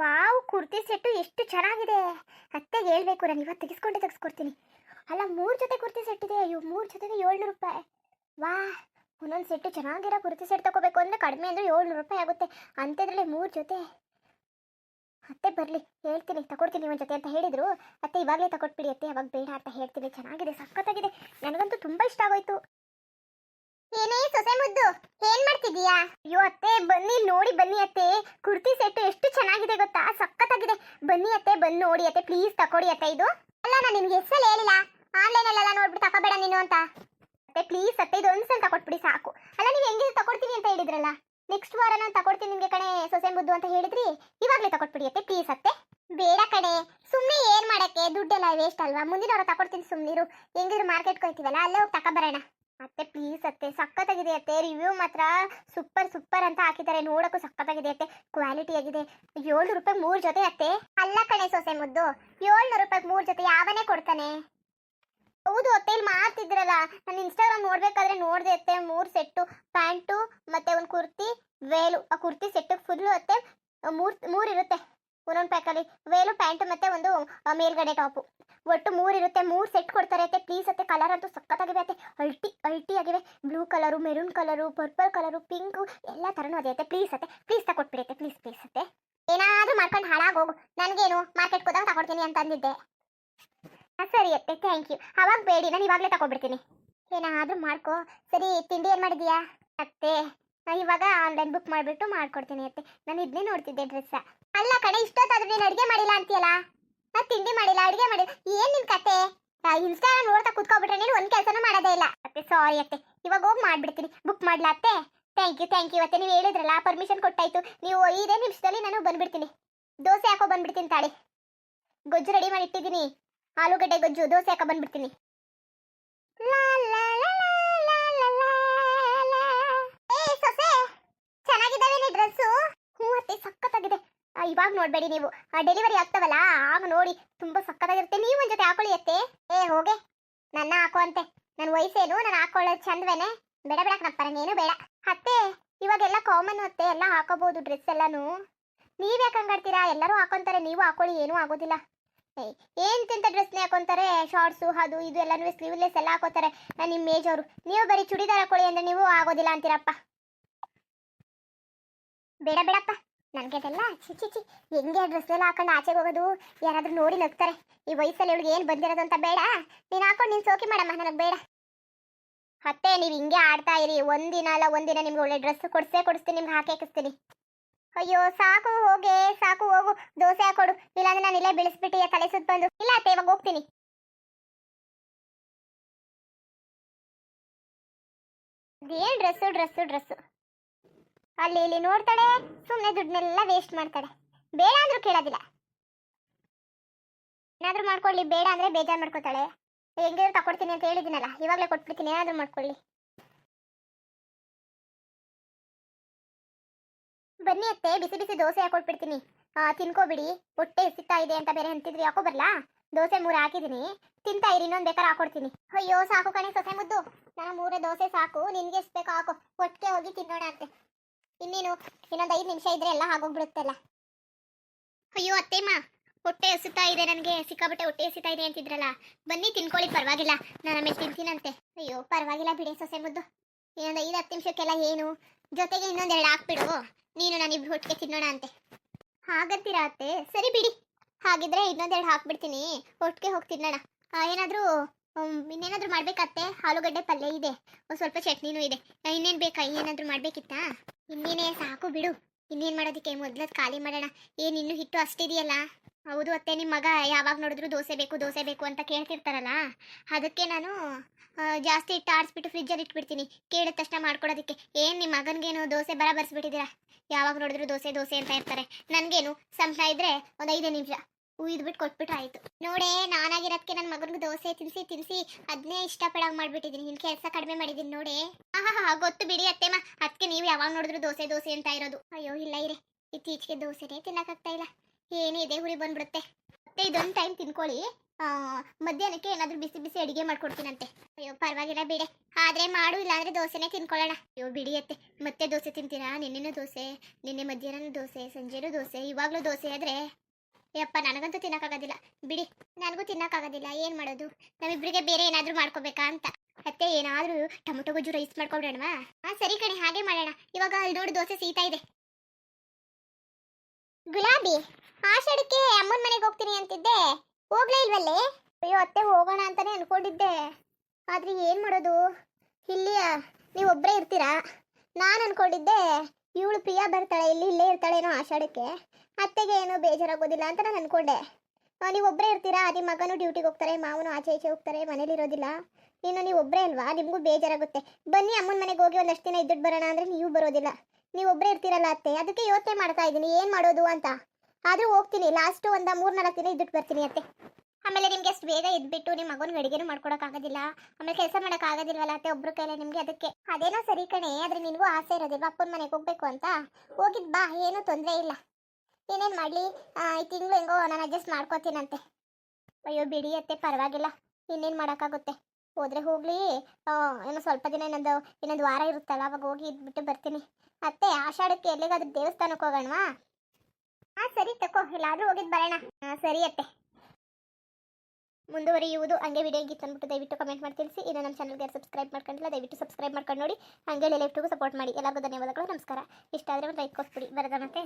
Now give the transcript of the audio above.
Wow, kurti set ಎಷ್ಟು ಚೆನ್ನಾಗಿದೆ. ಅತ್ತೆಗೆ ಹೇಳ್ಬೇಕು, ನಾನು ಇವತ್ತು ತೆಗೆಸ್ಕೊಂಡೆ ತೆಗೆಸ್ಕೊಡ್ತೀನಿ. ಅಲ್ಲ, ಮೂರು ಜೊತೆ ಕುರ್ತಿ ಸೆಟ್ ಇದೆ. ಅಯ್ಯೋ, ಮೂರು ಜೊತೆಗೆ ಏಳ್ನೂರು ರೂಪಾಯಿ. ವಾ, ಒಂದೊಂದು ಸೆಟ್ಟು ಚೆನ್ನಾಗಿರೋ ಕುರ್ತಿ ಸೆಟ್ ತಗೋಬೇಕು ಅಂದರೆ ಕಡಿಮೆ ಅಂದರೆ ಏಳ್ನೂರು ರೂಪಾಯಿ ಆಗುತ್ತೆ. ಅಂಥದ್ರಲ್ಲಿ ಮೂರು ಜೊತೆ. ಅತ್ತೆ, ಬರಲಿ, ಹೇಳ್ತೀನಿ, ತಗೊಡ್ತೀನಿ ಒಂದು ಜೊತೆ ಅಂತ ಹೇಳಿದ್ರು. ಅತ್ತೆ, ಇವಾಗಲೇ ತಗೊಟ್ಬಿಡಿ ಅತ್ತೆ, ಅವಾಗ ಬೇಡ ಅಂತ ಹೇಳ್ತೀನಿ. ಚೆನ್ನಾಗಿದೆ, ಸಖತ್ತಾಗಿದೆ. ನನಗಂತೂ ತುಂಬ ಇಷ್ಟ ಆಗೋಯ್ತು. ಏನೇ ಸೊಸೆ ಮುದ್ದು, ಏನ್ ಮಾಡ್ತಿದೀಯಾ ಅಯ್ಯೋ ಅತ್ತೆ, ಬನ್ನಿ, ನೋಡಿ, ಬನ್ನಿ ಅತ್ತೆ. ಕುರ್ತಿ ಸೆಟ್ ಎಷ್ಟು ಚೆನ್ನಾಗಿದೆ ಗೊತ್ತಾ? ಸಖತ್ತಾಗಿದೆ. ಬನ್ನಿ ಅತ್ತೆ, ಬಂದು ನೋಡಿ ಅತ್ತೆ ಪ್ಲೀಸ್ ತಕೊಡಿ ಅತ್ತೆ ಇದು. ಅಲ್ಲ, ನಾನು ನಿನ್ಗೆ ಹೆಸರು ಹೇಳಿಲ್ಲ. ಆನ್ಲೈನ್ ಅಲ್ಲೆಲ್ಲ ನೋಡ್ಬಿಟ್ಟು ತಕೋಬೇಡ ನೀನು ಅಂತ. ಅತ್ತೆ ಪ್ಲೀಸ್ ಅತ್ತೆ ಇದು ಒಂದ್ಸಲ ತಕೊಟ್ಬಿಡಿ ಸಾಕು. ಅಲ್ಲ, ನೀವು ಹೆಂಗಿದ್ರು ತಕೊಡ್ತೀನಿ ಅಂತ ಹೇಳಿದ್ರಲ್ಲ? ನೆಕ್ಸ್ಟ್ ವಾರ ನಾನು ತಕೊಡ್ತೀನಿ ನಿಮ್ಗೆ ಕಣೆ, ಸೊಸೆ ಮುದ್ದು ಅಂತ ಹೇಳಿದ್ರಿ? ಇವಾಗ್ಲೇ ತಕೊಟ್ಬಿಡಿ ಅತ್ತೆ ಪ್ಲೀಸ್ ಅತ್ತೆ. ಬೇಡ ಕಣೆ ಸುಮ್ಮನೆ ಏನ್ ಮಾಡಕ್ಕೆ? ದುಡ್ಡೆಲ್ಲ ವೇಸ್ಟ್ ಅಲ್ವಾ? ಮುಂದಿನ ವಾರ ತಕೊಡ್ತೀನಿ ಸುಮ್ಮನಿರು ಹೆಂಗಿದ್ರು ಮಾರ್ಕೆಟ್ ಹೋಗ್ತೀವಲ್ಲ, ಅಲ್ಲೇ ಹೋಗಿ ತಗೊಬರೋಣ ಅತ್ತೆ ಪ್ಲೀಸ್ ಅತ್ತೆ ಸಕ್ಕತ್ತಾಗಿದೆ ಅತ್ತೆ. ರಿವ್ಯೂ ಮಾತ್ರ ಸೂಪರ್ ಸೂಪರ್ ಅಂತ ಹಾಕಿದ್ದಾರೆ. ನೋಡಕ್ಕೂ ಸಕ್ಕತ್ತಾಗಿದೆ ಅತ್ತೆ. ಕ್ವಾಲಿಟಿ ಆಗಿದೆ. ಏಳ್ನೂರು ರೂಪಾಯಿ ಮೂರು ಜೊತೆ ಅತ್ತೆ. ಅಲ್ಲ ಕಣೆ ಸೊಸೆ ಮುದ್ದು. ಏಳ್ನೂರು ರೂಪಾಯಿ ಮೂರು ಜೊತೆ ಯಾವನೇ ಕೊಡ್ತಾನೆ? ಹೌದು ಅತ್ತೆ, ಇಲ್ಲಿ ಮಾಡ್ತಿದ್ರಲ್ಲ. ನಾನು ಇನ್ಸ್ಟಾಗ್ರಾಮ್ ನೋಡ್ಬೇಕಾದ್ರೆ ನೋಡಿದೆ ಅತ್ತೆ. ಮೂರು ಸೆಟ್ಟು ಪ್ಯಾಂಟು, ಮತ್ತೆ ಒಂದು ಕುರ್ತಿ, ವೇಲು. ಆ ಕುರ್ತಿ ಸೆಟ್ಟು ಫುಲ್ಲು ಅತ್ತೆ. ಮೂರು ಮೂರು ಇರುತ್ತೆ. ಒಂದೊಂದು ಪ್ಯಾಕಲ್ಲಿ ವೇಲು ಪ್ಯಾಂಟ್ ಮತ್ತೆ ಒಂದು ಮೇಲ್ಗಡೆ ಟಾಪು ಒಟ್ಟು ಮೂರು ಇರುತ್ತೆ, ಮೂರು ಸೆಟ್ ಕೊಡ್ತಾರೆ ಅತ್ತೆ. ಪ್ಲೀಸ್ ಅತ್ತೆ ಕಲರ್ ಅಂತೂ ಸಖತ್ತಾಗಿವೆ ಅತ್ತೆ. ಅಲ್ಟಿ ಅಲ್ಟಿ ಆಗಿವೆ. Blue colour maroon colour purple colour pink ಎಲ್ಲ ಥರನೂ ಅದೇ ಅತ್ತೆ. ಪ್ಲೀಸ್ ಅತ್ತೆ ಪ್ಲೀಸ್ ತಗೊಟ್ಬಿಡಿ ಅತ್ತೆ. ಪ್ಲೀಸ್ ಪ್ಲೀಸ್ ಅತ್ತೆ. ಏನಾದರೂ ಮಾಡ್ಕೊಂಡು ಹಾಳಾಗೋಗು ನನಗೇನು ಮಾರ್ಕೆಟ್ ಹೋದಾಗ ತಗೊಡ್ತೀನಿ ಅಂತ ಅಂದಿದ್ದೆ ಸರಿ ಅತ್ತೆ. ಥ್ಯಾಂಕ್ ಯು ಅವಾಗ ಬೇಡಿ. ನಾನು ಇವಾಗಲೇ ತಗೊಬಿಡ್ತೀನಿ ಏನಾದರೂ ಮಾಡ್ಕೋ. ಸರಿ, ತಿಂಡಿ ಏನು ಮಾಡಿದೀಯಾ? ಅತ್ತೆ ನಾನು ಇವಾಗ ಆನ್ಲೈನ್ ಬುಕ್ ಮಾಡಿಬಿಟ್ಟು ಮಾಡ್ಕೊಡ್ತೀನಿ ಅತ್ತೆ. ನಾನು ಇದನ್ನೇ ನೋಡ್ತಿದ್ದೆ ಡ್ರೆಸ್ಸ ಅಲ್ಲ ಕಣೆ ಇಷ್ಟೊತ್ತಾದ್ರೂ ನೀನು ಅಡುಗೆ ಮಾಡಿಲ್ಲ ಅಂತೀಯಲ್ಲ? ಮತ್ತೆ ತಿಂಡಿ ಮಾಡಿಲ್ಲ ಅಡುಗೆ ಮಾಡಿಲ್ಲ ಏನು ನಿನ್ನ ಕತೆ? ಇನ್ಸ್ಟಾಗ್ರಾಮ್ ನೋಡ್ತಾ ಕುತ್ಕೊಬಿಟ್ರೆ ನೀನು ಒಂದು ಕೆಲಸನೂ ಮಾಡೋದೇ ಇಲ್ಲ. ಅತ್ತೆ ಸಾರಿ ಅತ್ತೆ. ಇವಾಗ ಹೋಗಿ ಮಾಡ್ಬಿಡ್ತೀನಿ. ಬುಕ್ ಮಾಡ್ಲಾ ಅತ್ತೆ? ಥ್ಯಾಂಕ್ ಯು ಥ್ಯಾಂಕ್ ಯು ಅತ್ತೆ. ನೀವು ಹೇಳಿದ್ರಲ್ಲ ಪರ್ಮಿಷನ್ ಕೊಟ್ಟಾಯ್ತು. ನೀವು ಇದೇ ನಿಮಿಷದಲ್ಲಿ ನಾನು ಬಂದ್ಬಿಡ್ತೀನಿ. ದೋಸೆ ಹಾಕೋ ಬಂದ್ಬಿಡ್ತೀನಿ ತಾಳಿ. ಗೊಜ್ಜು ರೆಡಿ ಮಾಡಿ ಇಟ್ಟಿದ್ದೀನಿ. ಆಲೂಗಡ್ಡೆ ಗೊಜ್ಜು ದೋಸೆ ಹಾಕೋ ಬಂದ್ಬಿಡ್ತೀನಿ. ಲಾ, ಲಾ, ಲಾ, ಲಾ. ಏ, ಸೊಸೆ, ಚೆನ್ನಾಗಿದ್ದಾವೆ ನೀ ಡ್ರೆಸ್ಸು ಹ್ಞೂ ಅತ್ತೆ ಸಖತ್ತಾಗಿದೆ ಆ, ಇವಾಗ ನೋಡ್ಬೇಡಿ ನೀವು. ಡೆಲಿವರಿ ಆಗ್ತಾವಲ್ಲ, ಆಗ ನೋಡಿ. ತುಂಬಾ ಸಕ್ಕತ್ತಾಗಿರುತ್ತೆ ನೀವು ಒಂದ್ ಜೊತೆ ಹಾಕೊಳ್ಳಿ ಅತ್ತೆ. ಏ, ಹೋಗೆ. ನನ್ನ ಹಾಕೋ ಅಂತೆ. ನನ್ನ ವಯಸ್ಸೇನು, ನಾನು ಹಾಕೊಳ್ಳೋದು ಚಂದವೇನೆ. ಬೇಡ ಬೇಡ ಕಣಪ್ಪ ನೀನು ಬೇಡ. ಅತ್ತೆ, ಇವಾಗೆಲ್ಲ ಕಾಮನ್ ಅತ್ತೆ. ಎಲ್ಲ ಹಾಕೋಬಹುದು ಡ್ರೆಸ್ ಎಲ್ಲಾನು. ನೀವ್ ಯಾಕೆ ಹಂಗಾಡ್ತೀರಾ ಎಲ್ಲರೂ ಹಾಕೊಂತಾರೆ. ನೀವು ಹಾಕೊಳ್ಳಿ, ಏನೂ ಆಗೋದಿಲ್ಲ. ಏನ್ ತಿಂತ ಡ್ರೆಸ್ನೇ ಹಾಕೊಂತಾರೆ? ಶಾರ್ಟ್ಸು ಅದು, ಇದು ಎಲ್ಲಾನು ಸ್ಲೀವ್ಲೆಸ್ ಎಲ್ಲ ಹಾಕೋತಾರೆ. ನಾನು ನಿಮ್ಮ ಏಜ್ ಅವರು. ನೀವು ಬರೀ ಚೂಡಿದಾರ್ ಹಾಕೊಳ್ಳಿ ಅಂದ್ರೆ ನೀವು ಆಗೋದಿಲ್ಲ ಅಂತೀರಪ್ಪ. ಬೇಡ, ಬೇಡಪ್ಪ. ನನಗೆ ಚಿ ಚಿ ಚಿ ಹೆಂಗೆ ಡ್ರೆಸ್ ಎಲ್ಲ ಹಾಕೊಂಡು ಆಚೆಗೆ ಹೋಗೋದು, ಯಾರಾದರೂ ನೋಡಿ ನಗ್ತಾರೆ. ಈ ವಯಸ್ಸಲ್ಲಿ ಇವಳಿಗೆ ಏನು ಬಂದಿರೋದು ಅಂತ ಬೇಡ. ನೀನು ಹಾಕೊಂಡು ನೀನು ಸೋಕಿ ಮಾಡಮ್ಮ, ನನಗೆ ಬೇಡ. ಅತ್ತೆ ನೀವು ಹಿಂಗೆ ಆಡ್ತಾ ಇರಿ. ಒಂದಿನ ಅಲ್ಲ, ಒಂದಿನ ನಿಮ್ಗೆ ಒಳ್ಳೆ ಡ್ರೆಸ್ ಕೊಡ್ಸೇ ಕೊಡಿಸ್ತೀನಿ, ನಿಮ್ಗೆ ಹಾಕಿ ಹಾಕಿಸ್ತೀನಿ. ಅಯ್ಯೋ, ಸಾಕು, ಹೋಗೆ, ಸಾಕು, ಹೋಗು. ದೋಸೆ ಹಾಕೊಡು. ಇಲ್ಲಾಂದ್ರೆ ನಾನು ಇಲ್ಲೇ ಬೆಳೆಸ್ಬಿಟ್ಟು ತಲೆ ಸುತ್ತ ಬಂದು. ಇಲ್ಲ ಅತ್ತೆ, ಇವಾಗ ಹೋಗ್ತೀನಿ. ಏನ್ ಡ್ರೆಸ್ಸು ಡ್ರೆಸ್ಸು ಡ್ರೆಸ್ಸು ಅಲ್ಲಿ ಇಲ್ಲಿ ನೋಡ್ತಾಳೆ ಸುಮ್ಮನೆ ದುಡ್ಡನ್ನೆಲ್ಲ ವೇಸ್ಟ್ ಮಾಡ್ತಾಳೆ. ಬೇಡ ಅಂದ್ರೂ ಕೇಳೋದಿಲ್ಲ. ಏನಾದ್ರೂ ಮಾಡ್ಕೊಳ್ಳಿ, ಬೇಡ ಅಂದ್ರೆ ಬೇಜಾರು ಮಾಡ್ಕೊತಾಳೆ. ಹೆಂಗಿದ್ರು ತಕೊಡ್ತೀನಿ ಅಂತ ಹೇಳಿದಿನಲ್ಲ ಇವಾಗಲೇ ಕೊಟ್ಬಿಡ್ತೀನಿ, ಏನಾದ್ರೂ ಮಾಡ್ಕೊಳ್ಳಿ. ಬನ್ನಿ ಅತ್ತೆ, ಬಿಸಿ ಬಿಸಿ ದೋಸೆ ಹಾಕೊಟ್ಬಿಡ್ತೀನಿ. ತಿನ್ಕೋಬಿಡಿ. ಹೊಟ್ಟೆ ಸಿಗ್ತಾ ಇದೆ ಅಂತ ಬೇರೆ ಅಂತಿದ್ರಿ, ಯಾಕೋ ಬರ್ಲ? ದೋಸೆ ಮೂರು ಹಾಕಿದೀನಿ ತಿಂತಾ ಇರಿ, ಇನ್ನೊಂದು ಬೇಕಾದ್ರೆ ಹಾಕೊಡ್ತೀನಿ. ಅಯ್ಯೋ, ಸಾಕು ಕಣೆ ಸೊಸೆ ಮುದ್ದು. ನಾನು ಮೂರೇ ದೋಸೆ ಸಾಕು, ನಿನ್ಗೆ ಎಷ್ಟು ಬೇಕು ಹಾಕು. ಒಟ್ಟಿಗೆ ಹೋಗಿ ತಿನ್ನೋಣ ಅಂತೆ ಇನ್ನೇನು, ಇನ್ನೊಂದು ಐದು ನಿಮಿಷ ಇದ್ರೆ ಎಲ್ಲ ಆಗೋಗ್ಬಿಡುತ್ತಲ್ಲ. ಅಯ್ಯೋ ಅತ್ತೆಮ್ಮ, ಹೊಟ್ಟೆ ಎಸುತ್ತಾ ಇದೆ ನನಗೆ ಸಿಕ್ಕಾಬಟ್ಟೆ ಹೊಟ್ಟೆ ಎಸಿತಾ ಇದೆ ಅಂತಿದ್ರಲ್ಲ. ಬನ್ನಿ ತಿನ್ಕೊಳ್ಳಿ, ಪರವಾಗಿಲ್ಲ. ನಾನು ಆಮೇಲೆ ತಿಂತೀನಂತೆ. ಅಯ್ಯೋ, ಪರವಾಗಿಲ್ಲ ಬಿಡಿ ಸೊಸೆ ಮುದ್ದು. ಇನ್ನೊಂದು ಐದು ಹತ್ತು ನಿಮಿಷಕ್ಕೆಲ್ಲ ಏನು? ಜೊತೆಗೆ ಇನ್ನೊಂದೆರಡು ಹಾಕ್ಬಿಡು. ನೀನು ನಾನಿಬ್ರು ಹೊಟ್ಟೆ ತಿನ್ನೋಣ ಅಂತೆ. ಹಾಗಂತೀರಾ ಅತ್ತೆ? ಸರಿ ಬಿಡಿ. ಹಾಗಿದ್ರೆ ಇನ್ನೊಂದೆರಡು ಹಾಕ್ಬಿಡ್ತೀನಿ. ಒಟ್ಟಿಗೆ ಹೋಗಿ ತಿನ್ನೋಣ. ಏನಾದರೂ ಇನ್ನೇನಾದ್ರೂ ಮಾಡ್ಬೇಕತ್ತೆ? ಆಲೂಗಡ್ಡೆ ಪಲ್ಯ ಇದೆ. ಒಂದು ಸ್ವಲ್ಪ ಚಟ್ನಿನೂ ಇದೆ. ಇನ್ನೇನು ಬೇಕಾ? ಏನಾದ್ರೂ ಮಾಡಬೇಕಿತ್ತಾ? ಇನ್ನೇನೇ ಸಾಕು ಬಿಡು. ಇನ್ನೇನ್ ಮಾಡೋದಕ್ಕೆ? ಮೊದ್ಲದ್ ಖಾಲಿ ಮಾಡೋಣ. ಏನ್ ಇನ್ನು ಹಿಟ್ಟು ಅಷ್ಟಿದೆಯಲ್ಲ? ಹೌದು ಅತ್ತೆ ನಿಮ್ಮ ಮಗ ಯಾವಾಗ ನೋಡಿದ್ರು ದೋಸೆ ಬೇಕು ದೋಸೆ ಬೇಕು ಅಂತ ಕೇಳ್ತಿರ್ತಾರಲ್ಲ? ಅದಕ್ಕೆ ನಾನು ಜಾಸ್ತಿ ಹಿಟ್ಟು ಆಡಿಸ್ಬಿಟ್ಟು ಫ್ರಿಜ್ಜಲ್ಲಿ ಇಟ್ಬಿಡ್ತೀನಿ. ಕೇಳಿದ ತಕ್ಷಣ ಮಾಡ್ಕೊಡೋದಕ್ಕೆ. ಏನು ನಿಮ್ಮ ಮಗನಿಗೇನು ದೋಸೆ ಬರ ಬರ್ಸ್ಬಿಟ್ಟಿದ್ದೀರಾ ಯಾವಾಗ ನೋಡಿದ್ರು ದೋಸೆ ದೋಸೆ ಅಂತ ಇರ್ತಾರೆ. ನನಗೇನು ಸಂಶಯ ಇದ್ರೆ ಒಂದು ಐದೇ ನಿಮಿಷ. ಉಯ್ದ್ಬಿಟ್ಟು ಕೊಟ್ಬಿಟ್ರೆ ಆಯ್ತು ನೋಡೇ ನಾನಾಗಿರೋದಕ್ಕೆ ನನ್ನ ಮಗನಿಗೆ ದೋಸೆ ತಿನ್ಸಿ ತಿನ್ಸಿ ಅದನ್ನೇ ಇಷ್ಟಪಡಂಗ್ ಮಾಡ್ಬಿಟ್ಟಿದ್ದೀನಿ ನಿನ್ ಕೆಲಸ ಕಡಿಮೆ ಮಾಡಿದ್ದೀನಿ ನೋಡಿ. ಆಹಾ ಗೊತ್ತು ಬಿಡಿ ಅತ್ತೆಮ್ಮ. ಅದಕ್ಕೆ ನೀವು ಯಾವಾಗ ನೋಡಿದ್ರು ದೋಸೆ ದೋಸೆ ಅಂತ ಇರೋದು. ಅಯ್ಯೋ, ಇಲ್ಲ ಇರೆ. ಇತ್ತೀಚೆಗೆ ದೋಸೆನೇ ತಿನ್ನಕ್ಕಾಗ್ತಾ ಇಲ್ಲ. ಏನೇ ಇದೆ ಹುಳಿ ಬಂದ್ಬಿಡುತ್ತೆ. ಮತ್ತೆ ಇದೊಂದು ಟೈಮ್ ತಿನ್ಕೊಳ್ಳಿ. ಮಧ್ಯಾಹ್ನಕ್ಕೆ ಏನಾದರೂ ಬಿಸಿ ಬಿಸಿ ಅಡಿಗೆ ಮಾಡ್ಕೊಡ್ತೀನಂತೆ. ಅಯ್ಯೋ, ಪರವಾಗಿಲ್ಲ ಬಿಡೆ. ಆದ್ರೆ ಮಾಡು, ಇಲ್ಲಾಂದ್ರೆ ದೋಸೆನೇ ತಿನ್ಕೊಳ್ಳೋಣ. ಅಯ್ಯೋ ಬಿಡಿಯತ್ತೆ ಮತ್ತೆ ದೋಸೆ ತಿಂತೀರಾ? ನಿನ್ನೆನೂ ದೋಸೆ, ನಿನ್ನೆ ಮಧ್ಯಾಹ್ನ ದೋಸೆ, ಸಂಜೆನೂ ದೋಸೆ, ಇವಾಗಲೂ ದೋಸೆ ಆದ್ರೆ ಯಪ್ಪ, ನನಗಂತೂ ತಿನ್ನಕ್ಕಾಗೋದಿಲ್ಲ. ಬಿಡಿ, ನನಗೂ ತಿನ್ನಕ್ಕಾಗೋದಿಲ್ಲ. ಏನು ಮಾಡೋದು? ನಾವಿಬ್ಬರಿಗೆ ಬೇರೆ ಏನಾದರೂ ಮಾಡ್ಕೋಬೇಕಾ ಅಂತ. ಮತ್ತೆ ಏನಾದರೂ ಟೊಮೊಟೊ ಗೊಜ್ಜು ರೈಸ್ ಮಾಡ್ಕೊಬಿಡೋಣವಾ? ಹಾ ಸರಿ ಕಣೆ, ಹಾಗೆ ಮಾಡೋಣ. ಇವಾಗ ಅಲ್ಲಿ ನೋಡಿ ದೋಸೆ ಸೀತಾ ಇದೆ. ಗುಲಾಬಿ, ಆಷಾಢಕ್ಕೆ ಅಮ್ಮನ ಮನೆಗೆ ಹೋಗ್ತೀನಿ ಅಂತಿದ್ದೆ. ಹೋಗ್ಲೇ ಇಲ್ವಲ್ಲೇ? ಅಯ್ಯೋ, ಅತ್ತೆ ಹೋಗೋಣ ಅಂತಾನೆ ಅನ್ಕೊಂಡಿದ್ದೆ. ಆದ್ರೆ ಏನ್ ಮಾಡೋದು? ಇಲ್ಲಿ ನೀವೊಬ್ಬರೇ ಇರ್ತೀರಾ? ನಾನು ಅನ್ಕೊಂಡಿದ್ದೆ. ಇವಳು ಪ್ರಿಯಾ ಬರ್ತಾಳೆ, ಇಲ್ಲಿ ಇಲ್ಲೇ ಇರ್ತಾಳೇನೋ ಆಷಾಢಕ್ಕೆ. ಅತ್ತೆಗೆ ಏನೋ ಬೇಜಾರಾಗೋದಿಲ್ಲ ಅಂತ ನಾನು ಅನ್ಕೊಂಡೆ. ನೀವೊಬ್ಬರೇ ಇರ್ತೀರಾ? ಅದೇ ಮಗನೂ ಡ್ಯೂಟಿಗೆ ಹೋಗ್ತಾರೆ, ಮಾವನು ಆಚೆ ಈಚೆ ಹೋಗ್ತಾರೆ, ಮನೇಲಿ ಇರೋದಿಲ್ಲ. ಇನ್ನು ನೀವು ಒಬ್ಬರೇ ಅಲ್ವಾ? ನಿಮಗೂ ಬೇಜಾರಾಗುತ್ತೆ. ಬನ್ನಿ ಅಮ್ಮನ ಮನೆಗೆ ಹೋಗಿ ಒಂದಷ್ಟು ದಿನ ಇದ್ದುಟ್ಟು ಬರೋಣ ಅಂದರೆ ನೀವು ಬರೋದಿಲ್ಲ. ನೀವು ಒಬ್ಬರೇ ಇರ್ತೀರಲ್ಲ ಅತ್ತೆ, ಅದಕ್ಕೆ ಯೋಚನೆ ಮಾಡ್ತಾ ಇದ್ದೀನಿ ಏನು ಮಾಡೋದು ಅಂತ. ಆದರೂ ಹೋಗ್ತೀನಿ ಲಾಸ್ಟು ಒಂದು ಮೂರು ನಾಲ್ಕು ದಿನ ಇದ್ದುಟ್ಟು ಬರ್ತೀನಿ ಅತ್ತೆ. ಆಮೇಲೆ ನಿಮ್ಗೆ ಅಷ್ಟು ಬೇಗ ಇದ್ಬಿಟ್ಟು ನಿಮ್ಮ ಮಗನ ಮಾಡ್ಕೊಡಕ್ ಮಾಡ್ಕೊಡೋಕ್ಕಾಗೋದಿಲ್ಲ ಆಮೇಲೆ ಕೆಲಸ ಮಾಡೋಕ್ಕಾಗೋದಿಲ್ವಲ್ಲ ಅತ್ತೆ? ಒಬ್ರು ಕೈಲೇ ನಿಮಗೆ ಅದಕ್ಕೆ. ಅದೇನೋ ಸರಿ ಕಣೆ, ಆದ್ರೆ ನಿನಗೂ ಆಸೆ ಇರೋದಿಲ್ವಾ ಅಪ್ಪನ ಮನೆಗೆ ಹೋಗ್ಬೇಕು ಅಂತ. ಹೋಗಿದ್ ಬಾ, ಏನೂ ತೊಂದರೆ ಇಲ್ಲ. ಏನೇನು ಮಾಡಲಿ? ಈ ತಿಂಗಳು ಹೆಂಗೋ ನಾನು ಅಡ್ಜಸ್ಟ್ ಮಾಡ್ಕೋತೀನಂತೆ. ಅಯ್ಯೋ, ಬಿಡಿ ಅತ್ತೆ, ಪರವಾಗಿಲ್ಲ. ಇನ್ನೇನು ಮಾಡೋಕ್ಕಾಗುತ್ತೆ? ಹೋದ್ರೆ ಹೋಗ್ಲಿ. ಏನೋ ಸ್ವಲ್ಪ ದಿನ ಇನ್ನೊಂದು ಇನ್ನೊಂದು ವಾರ ಇರುತ್ತಲ್ಲ, ಅವಾಗ ಹೋಗಿ ಇದ್ಬಿಟ್ಟು ಬರ್ತೀನಿ. ಅತ್ತೆ, ಆಷಾಢಕ್ಕೆ ಎಲ್ಲಿಗಾದ್ರೂ ದೇವಸ್ಥಾನಕ್ಕೆ ಹೋಗೋಣವಾ? ಹಾ ಸರಿ ತಕೋ, ಎಲ್ಲಾದ್ರೂ ಹೋಗಿದ್ದು ಬರೋಣ. ಹಾ ಸರಿ ಅತ್ತೆ. ಮುಂದುವರಿಯುವುದು ಹಂಗೆ ವಿಡಿಯೋ ಗೀತ್ ಅಂದ್ಬಿಟ್ಟು ದಯವಿಟ್ಟು ಕಮೆಂಟ್ ಮಾಡಿ ತಿಳಿಸಿ. ಇನ್ನು ನಮ್ಮ ಚಾನಲ್ಗೆ ಸಬ್ಸ್ಕ್ರೈಬ್ ಮಾಡ್ಕೊಂಡಿಲ್ಲ, ದಯವಿಟ್ಟು ಸಬ್ಸ್ಕ್ರೈಬ್ ಮಾಡ್ಕೊಂಡು ನೋಡಿ. ಹಂಗೆ ಲೆಫ್ಟಿಗೂ ಸಪೋರ್ಟ್ ಮಾಡಿ. ಎಲ್ಲರಿಗೂ ಧನ್ಯವಾದಗಳು, ನಮಸ್ಕಾರ. ಇಷ್ಟ ಆದರೆ ಒಂದು ಲೈಕ್ ಕೊಟ್ಬಿಡಿ. ಬರೋದ ಮತ್ತೆ